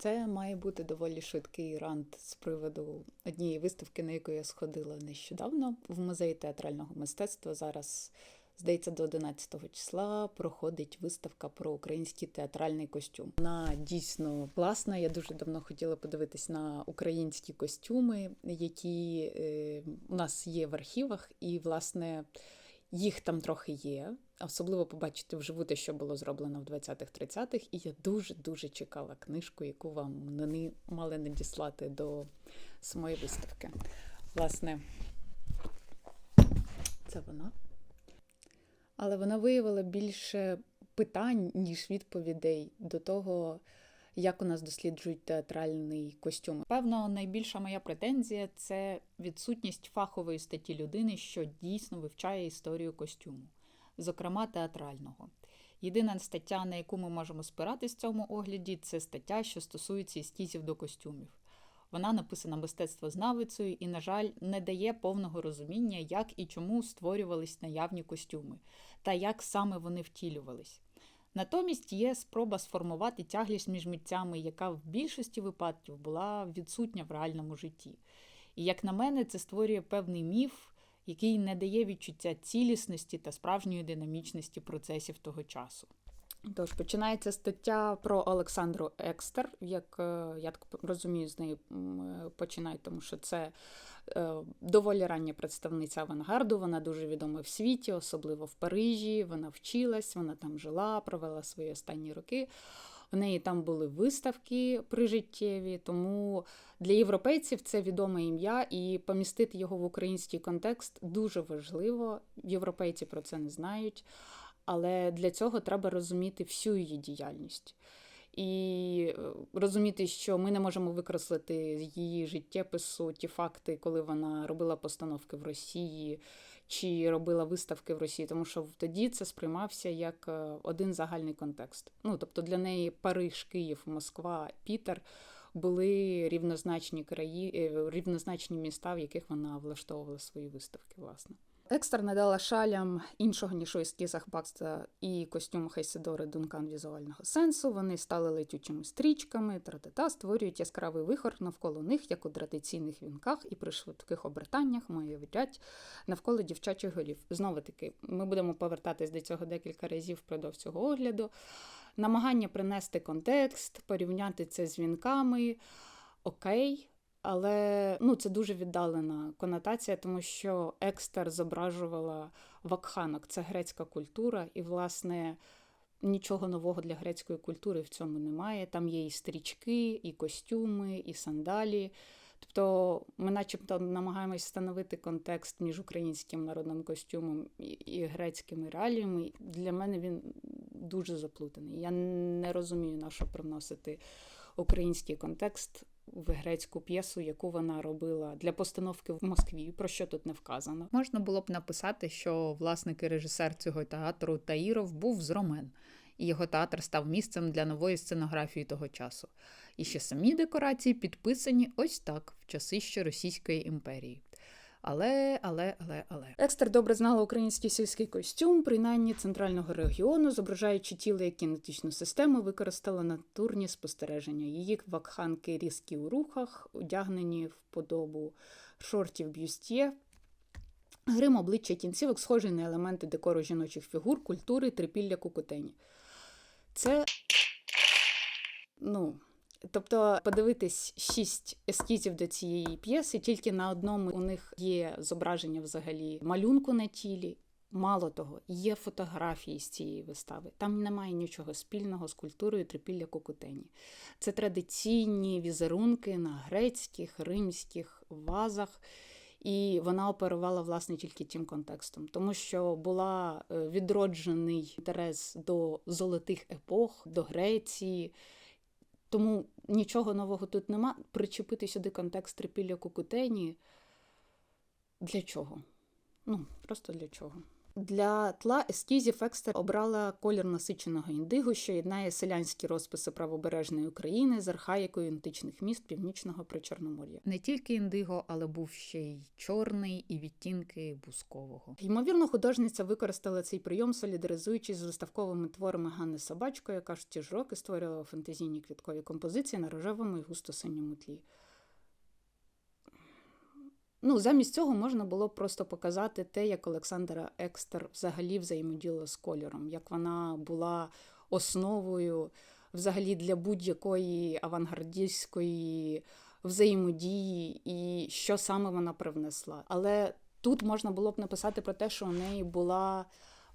Це має бути доволі швидкий рант з приводу однієї виставки, на яку я сходила нещодавно в музеї театрального мистецтва. Зараз, здається, до 11 числа проходить виставка про український театральний костюм. Вона дійсно класна. Я дуже давно хотіла подивитись на українські костюми, які е, у нас є в архівах, і, власне, їх там трохи є. Особливо побачити вживу те, що було зроблено в 20-30-х, і я дуже-дуже чекала книжку, яку вам вони мали надіслати до самої виставки. Власне, це вона. Але вона виявила більше питань, ніж відповідей до того, як у нас досліджують театральний костюм. Певно, найбільша моя претензія це відсутність фахової статті людини, що дійсно вивчає історію костюму зокрема театрального. Єдина стаття, на яку ми можемо спиратись в цьому огляді, це стаття, що стосується ескізів до костюмів. Вона написана мистецтвознавицею і, на жаль, не дає повного розуміння, як і чому створювались наявні костюми, та як саме вони втілювались. Натомість є спроба сформувати тяглість між митцями, яка в більшості випадків була відсутня в реальному житті. І, як на мене, це створює певний міф, який не дає відчуття цілісності та справжньої динамічності процесів того часу. Тож починається стаття про Олександру Екстер, як е, я так розумію, з неї е, починають, тому що це е, доволі рання представниця авангарду. Вона дуже відома в світі, особливо в Парижі. Вона вчилась, вона там жила, провела свої останні роки. У неї там були виставки прижиттєві, тому для європейців це відоме ім'я, і помістити його в український контекст дуже важливо. Європейці про це не знають, але для цього треба розуміти всю її діяльність. І е, розуміти, що ми не можемо викреслити з її життєпису ті факти, коли вона робила постановки в Росії чи робила виставки в Росії, тому що тоді це сприймався як е, один загальний контекст. Ну тобто для неї Париж, Київ, Москва, Пітер були рівнозначні краї, е, рівнозначні міста, в яких вона влаштовувала свої виставки, власне. Екстер надала шалям іншого ніж у Бакста і костюму Хейсидори Дункан візуального сенсу. Вони стали летючими стрічками, тратата створюють яскравий вихор навколо них, як у традиційних вінках, і при швидких обертаннях мають навколо дівчачих голів. Знову таки, ми будемо повертатись до цього декілька разів впродовж цього огляду. Намагання принести контекст, порівняти це з вінками. Окей. Але ну, це дуже віддалена конотація, тому що Екстер зображувала вакханок, це грецька культура, і, власне, нічого нового для грецької культури в цьому немає. Там є і стрічки, і костюми, і сандалі. Тобто ми начебто намагаємось встановити контекст між українським народним костюмом і грецькими реаліями. Для мене він дуже заплутаний. Я не розумію, на що привносити український контекст в грецьку п'єсу, яку вона робила для постановки в Москві, про що тут не вказано. Можна було б написати, що власник і режисер цього театру Таїров був з Ромен, і його театр став місцем для нової сценографії того часу. І ще самі декорації підписані ось так в часи ще Російської імперії. Але, але, але, але. Екстер добре знала український сільський костюм, принаймні центрального регіону, зображаючи тіло як кінетичну систему, використала натурні спостереження. Її вакханки різкі у рухах, одягнені в подобу шортів бюстє. Грим обличчя кінцівок схожий на елементи декору жіночих фігур, культури, трипілля кукутені. Це, ну. Тобто подивитись шість ескізів до цієї п'єси, тільки на одному у них є зображення взагалі малюнку на тілі. Мало того, є фотографії з цієї вистави. Там немає нічого спільного з культурою трипілля кукутені. Це традиційні візерунки на грецьких, римських вазах. І вона оперувала власне тільки тим контекстом, тому що була е, відроджений інтерес до золотих епох, до Греції. Тому нічого нового тут нема. Причепити сюди контекст трипілля кукутені. Для чого? Ну, просто для чого? Для тла ескізів Екстер обрала колір насиченого індигу, що єднає селянські розписи правобережної України з архаїкою античних міст північного причорномор'я. Не тільки індиго, але був ще й чорний і відтінки бускового. Ймовірно, художниця використала цей прийом, солідаризуючись з виставковими творами Ганни Собачко, яка ж ті ж роки створювала фантазійні квіткові композиції на рожевому і густо-синьому тлі. Ну, замість цього можна було просто показати те, як Олександра Екстер взагалі взаємоділа з кольором, як вона була основою взагалі для будь-якої авангардістської взаємодії і що саме вона привнесла. Але тут можна було б написати про те, що у неї була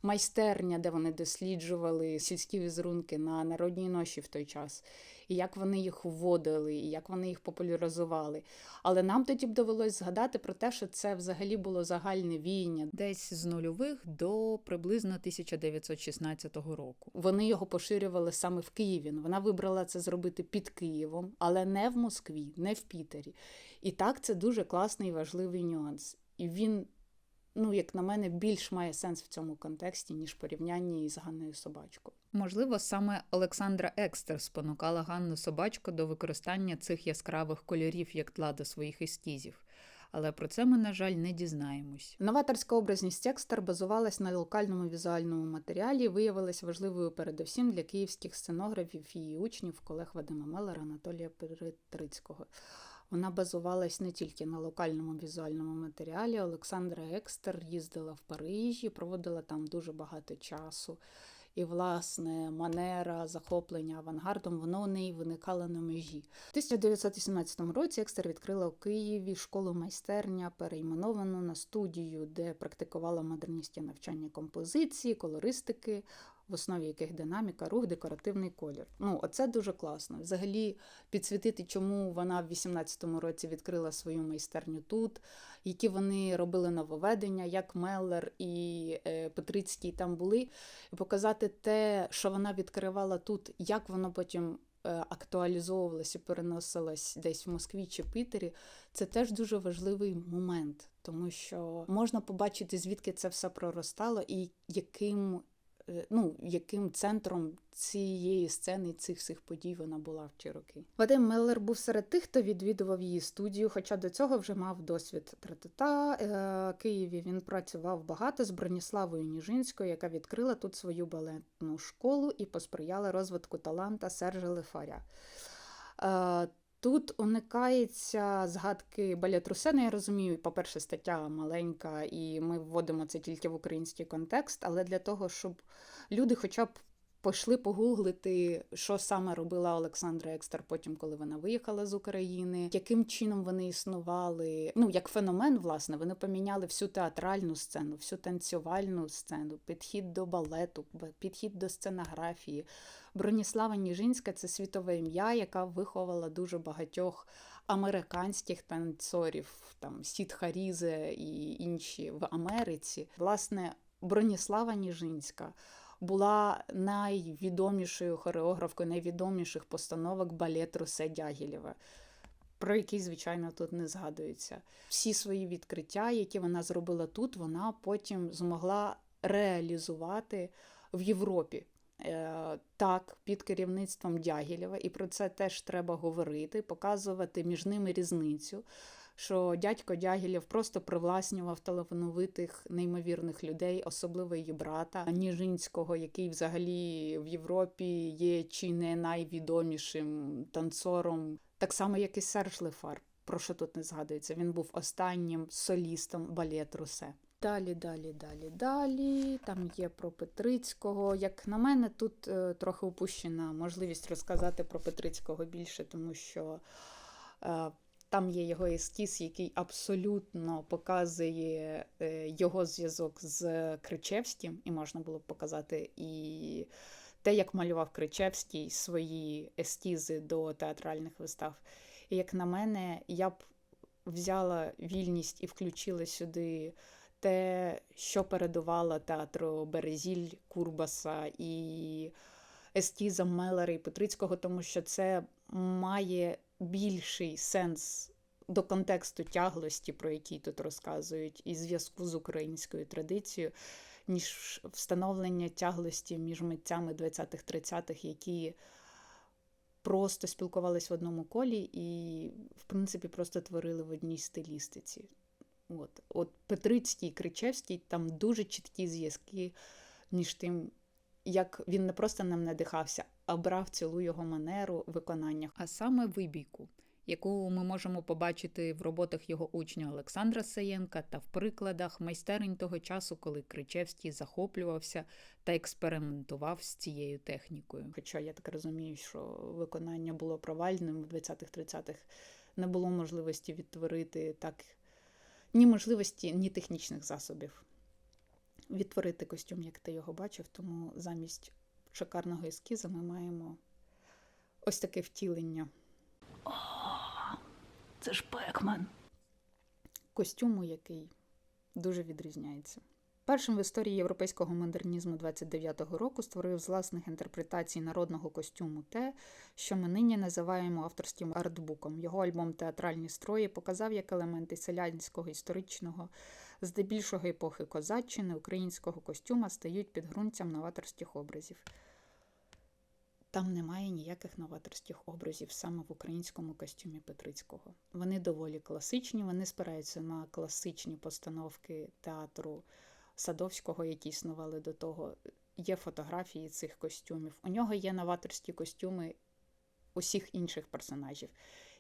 майстерня, де вони досліджували сільські візерунки на народній ноші в той час, і як вони їх вводили, і як вони їх популяризували. Але нам тоді б довелось згадати про те, що це взагалі було загальне віяння десь з нульових до приблизно 1916 року. Вони його поширювали саме в Києві. Вона вибрала це зробити під Києвом, але не в Москві, не в Пітері. І так це дуже класний і важливий нюанс. І він ну, як на мене, більш має сенс в цьому контексті, ніж порівняння із Ганною Собачкою. Можливо, саме Олександра Екстер спонукала Ганну Собачко до використання цих яскравих кольорів як тла до своїх ескізів. Але про це ми, на жаль, не дізнаємось. Новаторська образність Екстер базувалась на локальному візуальному матеріалі, і виявилась важливою передусім для київських сценографів і учнів колег Вадима Мелера Анатолія Перетрицького. Вона базувалась не тільки на локальному візуальному матеріалі. Олександра Екстер їздила в Парижі, проводила там дуже багато часу. І, власне, манера захоплення авангардом, воно у неї виникало на межі. У 1918 році Екстер відкрила у Києві школу майстерня, перейменовану на студію, де практикувала модерністське навчання композиції, колористики, в основі яких динаміка, рух, декоративний колір. Ну, оце дуже класно. Взагалі підсвітити, чому вона в 18-му році відкрила свою майстерню тут, які вони робили нововведення, як Меллер і е, Петрицький там були, і показати те, що вона відкривала тут, як воно потім. Е, актуалізовувалося, переносилось десь в Москві чи Питері, це теж дуже важливий момент, тому що можна побачити, звідки це все проростало і яким ну, яким центром цієї сцени, цих всіх подій вона була в ті роки. Вадим Меллер був серед тих, хто відвідував її студію, хоча до цього вже мав досвід третета е, Києві. Він працював багато з Броніславою Ніжинською, яка відкрила тут свою балетну школу і посприяла розвитку таланта Сержа Лефаря. Тут уникається згадки балет Русена, я розумію, по-перше, стаття маленька, і ми вводимо це тільки в український контекст, але для того, щоб люди хоча б пішли погуглити, що саме робила Олександра Екстер потім, коли вона виїхала з України, яким чином вони існували. Ну, як феномен, власне, вони поміняли всю театральну сцену, всю танцювальну сцену, підхід до балету, підхід до сценографії. Броніслава Ніжинська це світове ім'я, яка виховала дуже багатьох американських танцорів, там Сід Харізе і інші в Америці. Власне, Броніслава Ніжинська. Була найвідомішою хореографкою найвідоміших постановок балет Русе Дягілєва, про який, звичайно, тут не згадується. Всі свої відкриття, які вона зробила тут, вона потім змогла реалізувати в Європі. Е, так, під керівництвом Дягілєва, і про це теж треба говорити, показувати між ними різницю. Що дядько Дягілєв просто привласнював талановитих неймовірних людей, особливо її брата Ніжинського, який взагалі в Європі є чи не найвідомішим танцором, так само, як і Серж Лефар. Про що тут не згадується? Він був останнім солістом балет Русе. Далі, далі, далі, далі. Там є про Петрицького. Як на мене, тут е, трохи упущена можливість розказати про Петрицького більше, тому що е, там є його ескіз, який абсолютно показує е, його зв'язок з Кричевським, і можна було б показати і те, як малював Кричевський свої ескізи до театральних вистав. І як на мене, я б взяла вільність і включила сюди те, що передувало театру Березіль, Курбаса і ескізам Мелера і Петрицького, тому що це має більший сенс до контексту тяглості, про який тут розказують, і зв'язку з українською традицією, ніж встановлення тяглості між митцями 20-30-х, які просто спілкувались в одному колі і, в принципі, просто творили в одній стилістиці. От От Петрицький і Кричевський там дуже чіткі зв'язки між тим, як він не просто нам надихався, а брав цілу його манеру виконання, а саме вибійку, яку ми можемо побачити в роботах його учня Олександра Саєнка та в прикладах майстерень того часу, коли Кричевський захоплювався та експериментував з цією технікою. Хоча я так розумію, що виконання було провальним в 20-30-х, не було можливості відтворити так ні можливості, ні технічних засобів відтворити костюм, як ти його бачив, тому замість шикарного ескіза ми маємо ось таке втілення. О, це ж Пекман. Костюму, який дуже відрізняється. Першим в історії європейського модернізму 29-го року створив з власних інтерпретацій народного костюму те, що ми нині називаємо авторським артбуком. Його альбом Театральні строї показав як елементи селянського історичного здебільшого епохи козаччини, українського костюма стають підґрунтям новаторських образів. Там немає ніяких новаторських образів саме в українському костюмі Петрицького. Вони доволі класичні, вони спираються на класичні постановки театру Садовського, які існували до того. Є фотографії цих костюмів. У нього є новаторські костюми усіх інших персонажів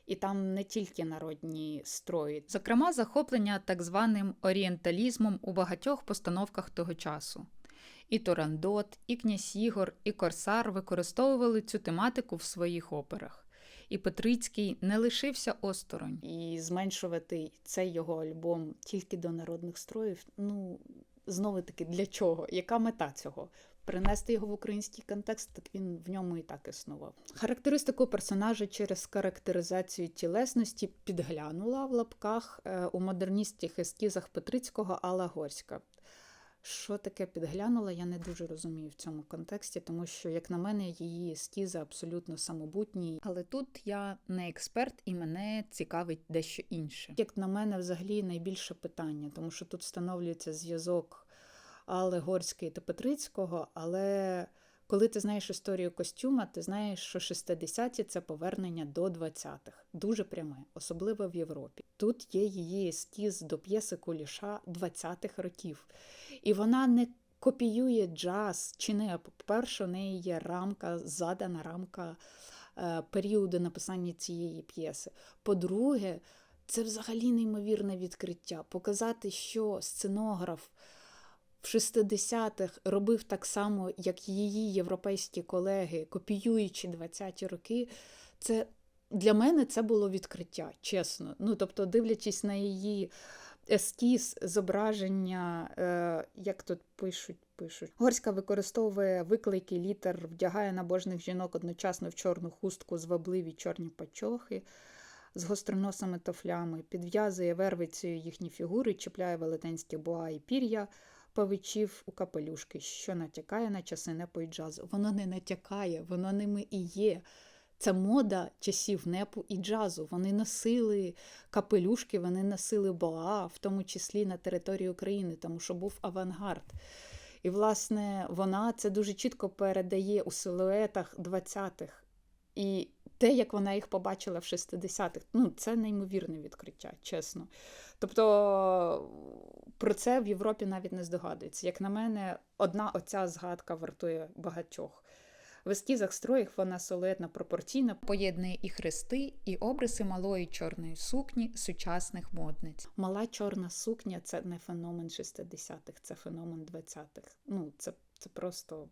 і там не тільки народні строї, зокрема, захоплення так званим орієнталізмом у багатьох постановках того часу. І Турандот, і князь Ігор, і Корсар використовували цю тематику в своїх операх. І Петрицький не лишився осторонь. І зменшувати цей його альбом тільки до народних строїв. Ну знову таки для чого? Яка мета цього? Принести його в український контекст, так він в ньому і так існував. Характеристику персонажа через характеризацію тілесності підглянула в лапках е, у модерністських ескізах Петрицького Алла Горська. Що таке підглянула, я не дуже розумію в цьому контексті, тому що, як на мене, її ескізи абсолютно самобутні. Але тут я не експерт і мене цікавить дещо інше. Як на мене, взагалі найбільше питання, тому що тут встановлюється зв'язок. Алли Горської та Петрицького, але коли ти знаєш історію костюма, ти знаєш, що 60-ті це повернення до 20-х, дуже пряме, особливо в Європі. Тут є її ескіз до п'єси Куліша 20-х років. І вона не копіює джаз, чи не по-перше, у неї є рамка, задана рамка е, періоду написання цієї п'єси. По-друге, це взагалі неймовірне відкриття. Показати, що сценограф в 60-х робив так само, як її європейські колеги, копіюючи 20-ті роки, це для мене це було відкриття, чесно. Ну, тобто, дивлячись на її ескіз, зображення, е, як тут пишуть, пишуть. Горська використовує виклики літер, вдягає набожних жінок одночасно в чорну хустку, звабливі чорні пачохи. З гостроносими тофлями, підв'язує вервицею їхні фігури, чіпляє велетенські боа і пір'я, павичів у капелюшки, що натякає на часи непу і джазу. Воно не натякає, воно ними і є. Це мода часів непу і джазу. Вони носили капелюшки, вони носили боа, в тому числі на території України, тому що був авангард. І, власне, вона це дуже чітко передає у силуетах 20-х. І те, як вона їх побачила в 60-х, ну, це неймовірне відкриття, чесно. Тобто про це в Європі навіть не здогадується. Як на мене, одна оця згадка вартує багатьох. В ескізах строїх вона солидна пропорційно поєднує і хрести, і обриси малої чорної сукні сучасних модниць. Мала чорна сукня це не феномен 60-х, це феномен 20-х. Ну, це, це просто.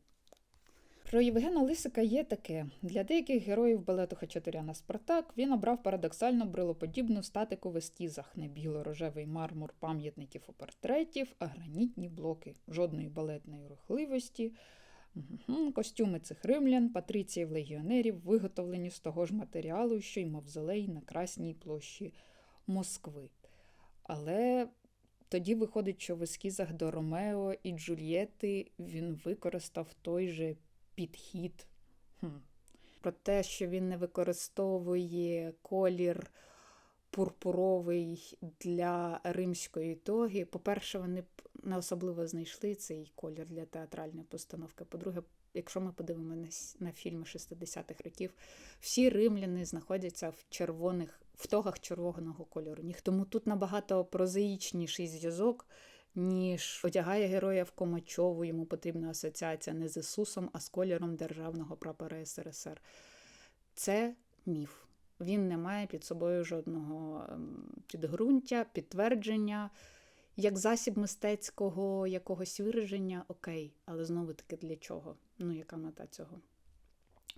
Про Євгена Лисика є таке: для деяких героїв балету Хачатуряна Спартак він обрав парадоксально брилоподібну статику в ескізах, не біло-рожевий мармур пам'ятників у портретів, а гранітні блоки, жодної балетної рухливості. Костюми цих римлян, патриціїв легіонерів, виготовлені з того ж матеріалу, що й мавзолей на Красній площі Москви. Але тоді виходить, що в ескізах до Ромео і Джульєти він використав той же підхід. Хм. Про те, що він не використовує колір пурпуровий для римської тоги. По-перше, вони б не особливо знайшли цей колір для театральної постановки. По-друге, якщо ми подивимося на, фільми 60-х років, всі римляни знаходяться в червоних, в тогах червоного кольору. Тому тут набагато прозаїчніший зв'язок, ніж одягає героя в Комачову, йому потрібна асоціація не з Ісусом, а з кольором державного прапора СРСР. Це міф. Він не має під собою жодного ем, підґрунтя, підтвердження. Як засіб мистецького якогось вираження, окей, але знову таки для чого? Ну, яка мета цього?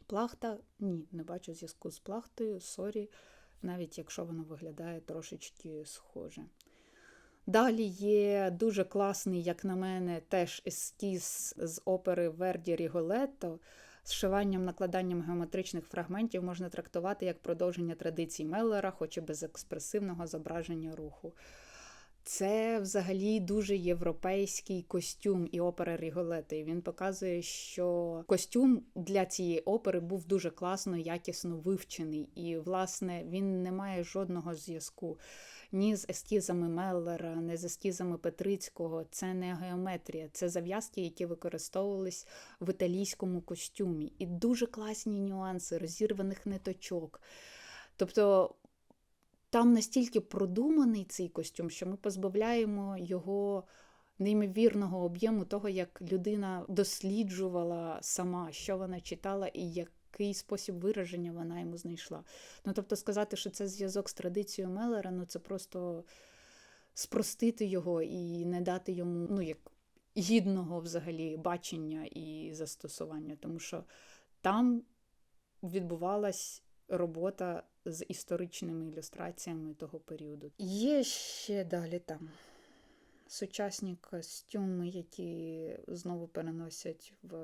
Плахта? Ні, не бачу зв'язку з плахтою, сорі, навіть якщо воно виглядає трошечки схоже. Далі є дуже класний, як на мене, теж ескіз з опери Верді Ріголетто. Зшиванням накладанням геометричних фрагментів можна трактувати як продовження традицій Меллера, хоч і без експресивного зображення руху. Це взагалі дуже європейський костюм і опера Ріголетто. І він показує, що костюм для цієї опери був дуже класно, якісно вивчений. І, власне, він не має жодного зв'язку ні з ескізами Меллера, ні з ескізами Петрицького. Це не геометрія, це зав'язки, які використовувались в італійському костюмі. І дуже класні нюанси розірваних ниточок. Тобто там настільки продуманий цей костюм, що ми позбавляємо його неймовірного об'єму того, як людина досліджувала сама, що вона читала і який спосіб вираження вона йому знайшла. Ну тобто сказати, що це зв'язок з традицією Меллера, ну це просто спростити його і не дати йому ну, як гідного взагалі бачення і застосування, тому що там відбувалась робота з історичними ілюстраціями того періоду. Є ще далі там сучасні костюми, які знову переносять в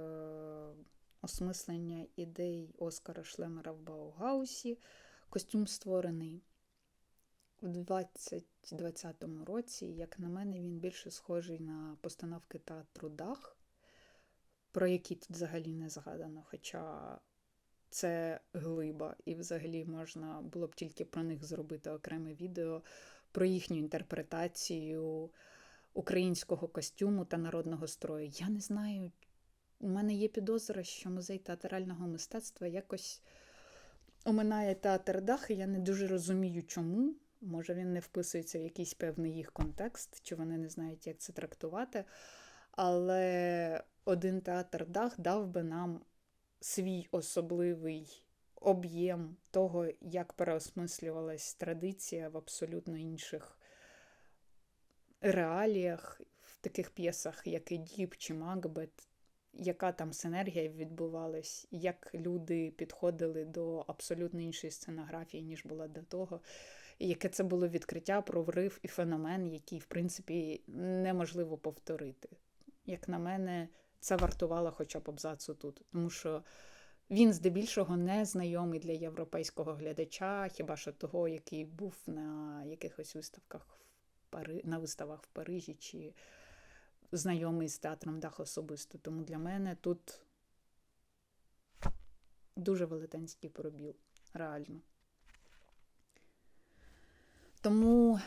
осмислення ідей Оскара Шлемера в Баугаусі. Костюм створений у 2020 році. Як на мене, він більше схожий на постановки театру Дах, про які тут взагалі не згадано. Хоча це глиба, і взагалі можна було б тільки про них зробити окреме відео про їхню інтерпретацію українського костюму та народного строю. Я не знаю, у мене є підозра, що музей театрального мистецтва якось оминає театр дах, і я не дуже розумію, чому. Може, він не вписується в якийсь певний їх контекст, чи вони не знають, як це трактувати. Але один театр дах дав би нам свій особливий об'єм того, як переосмислювалась традиція в абсолютно інших реаліях, в таких п'єсах, як Едіп чи Макбет, яка там синергія відбувалась, як люди підходили до абсолютно іншої сценографії, ніж була до того. І яке це було відкриття, прорив і феномен, який, в принципі, неможливо повторити. Як на мене, це вартувало хоча б абзацу тут, тому що він здебільшого не знайомий для європейського глядача, хіба що того, який був на якихось виставках в Пари... на виставах в Парижі чи знайомий з театром Дах особисто. Тому для мене тут дуже велетенський пробіл, реально. Тому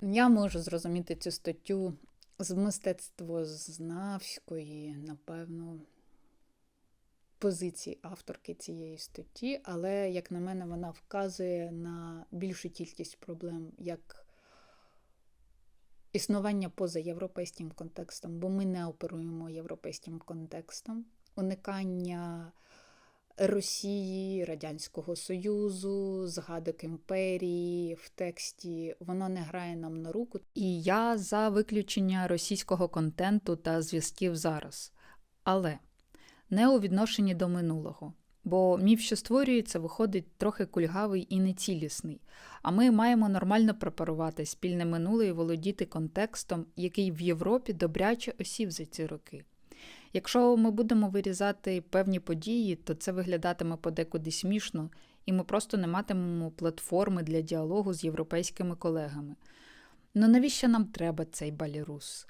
я можу зрозуміти цю статтю з мистецтвознавської, напевно, позиції авторки цієї статті, але, як на мене, вона вказує на більшу кількість проблем, як існування поза європейським контекстом, бо ми не оперуємо європейським контекстом, уникання Росії, Радянського Союзу, згадок імперії в тексті, воно не грає нам на руку. І я за виключення російського контенту та зв'язків зараз. Але не у відношенні до минулого. Бо міф, що створюється, виходить трохи кульгавий і нецілісний. А ми маємо нормально препарувати спільне минуле і володіти контекстом, який в Європі добряче осів за ці роки. Якщо ми будемо вирізати певні події, то це виглядатиме подекуди смішно, і ми просто не матимемо платформи для діалогу з європейськими колегами. Ну навіщо нам треба цей балірус?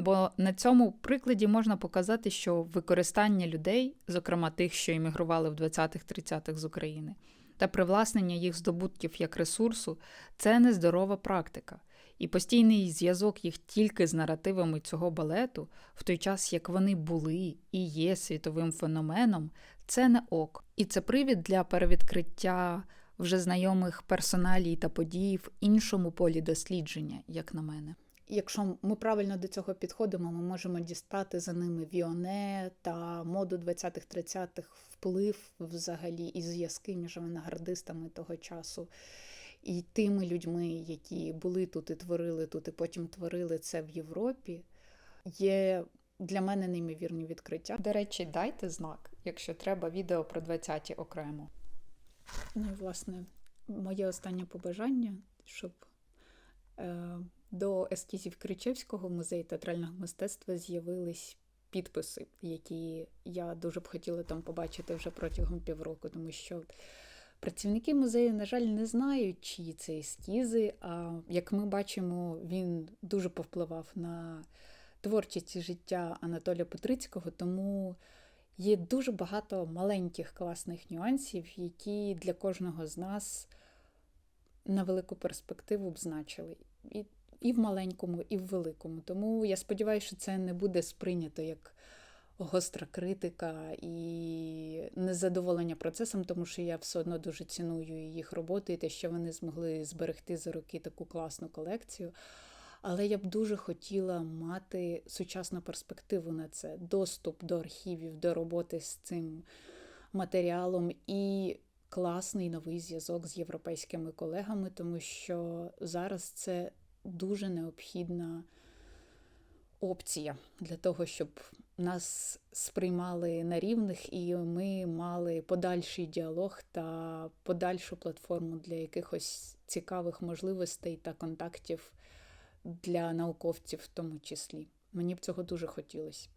Бо на цьому прикладі можна показати, що використання людей, зокрема тих, що іммігрували в 20-30-х з України, та привласнення їх здобутків як ресурсу це нездорова практика. І постійний зв'язок їх тільки з наративами цього балету, в той час як вони були і є світовим феноменом, це не ок. І це привід для перевідкриття вже знайомих персоналій та подій в іншому полі дослідження, як на мене. Якщо ми правильно до цього підходимо, ми можемо дістати за ними Віоне та моду 20-30-х вплив взагалі і зв'язки між авангардистами того часу. І тими людьми, які були тут і творили тут, і потім творили це в Європі, є для мене неймовірні відкриття. До речі, дайте знак, якщо треба відео про 20-ті окремо. Ну і власне, моє останнє побажання, щоб е, до ескізів Кричевського музею театрального мистецтва з'явились підписи, які я дуже б хотіла там побачити вже протягом півроку, тому що працівники музею, на жаль, не знають, чиї це ескізи. А як ми бачимо, він дуже повпливав на творчість і життя Анатолія Петрицького, тому є дуже багато маленьких класних нюансів, які для кожного з нас на велику перспективу б значили. І, і в маленькому, і в великому. Тому я сподіваюся, що це не буде сприйнято як гостра критика і незадоволення процесом, тому що я все одно дуже ціную їх роботи і те, що вони змогли зберегти за роки таку класну колекцію. Але я б дуже хотіла мати сучасну перспективу на це, доступ до архівів, до роботи з цим матеріалом і класний новий зв'язок з європейськими колегами, тому що зараз це дуже необхідна опція для того, щоб нас сприймали на рівних, і ми мали подальший діалог та подальшу платформу для якихось цікавих можливостей та контактів для науковців, в тому числі. Мені б цього дуже хотілося.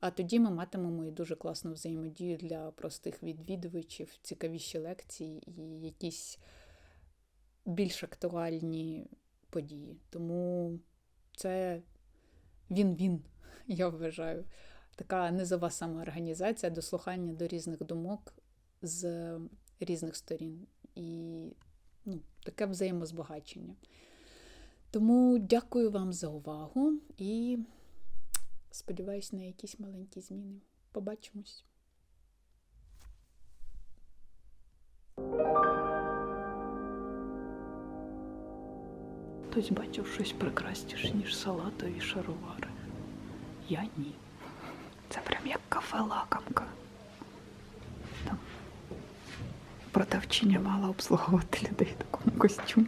А тоді ми матимемо і дуже класну взаємодію для простих відвідувачів, цікавіші лекції і якісь більш актуальні події. Тому це він-він, я вважаю. Така низова самоорганізація, дослухання до різних думок з різних сторін. І ну, таке взаємозбагачення. Тому дякую вам за увагу і сподіваюсь на якісь маленькі зміни. Побачимось. Хтось бачив щось прекрасніше, ніж салатові шаровари. Я ні. Це прям як кафе лакомка. Там продавчиня мала обслуговувати людей в такому костюмі.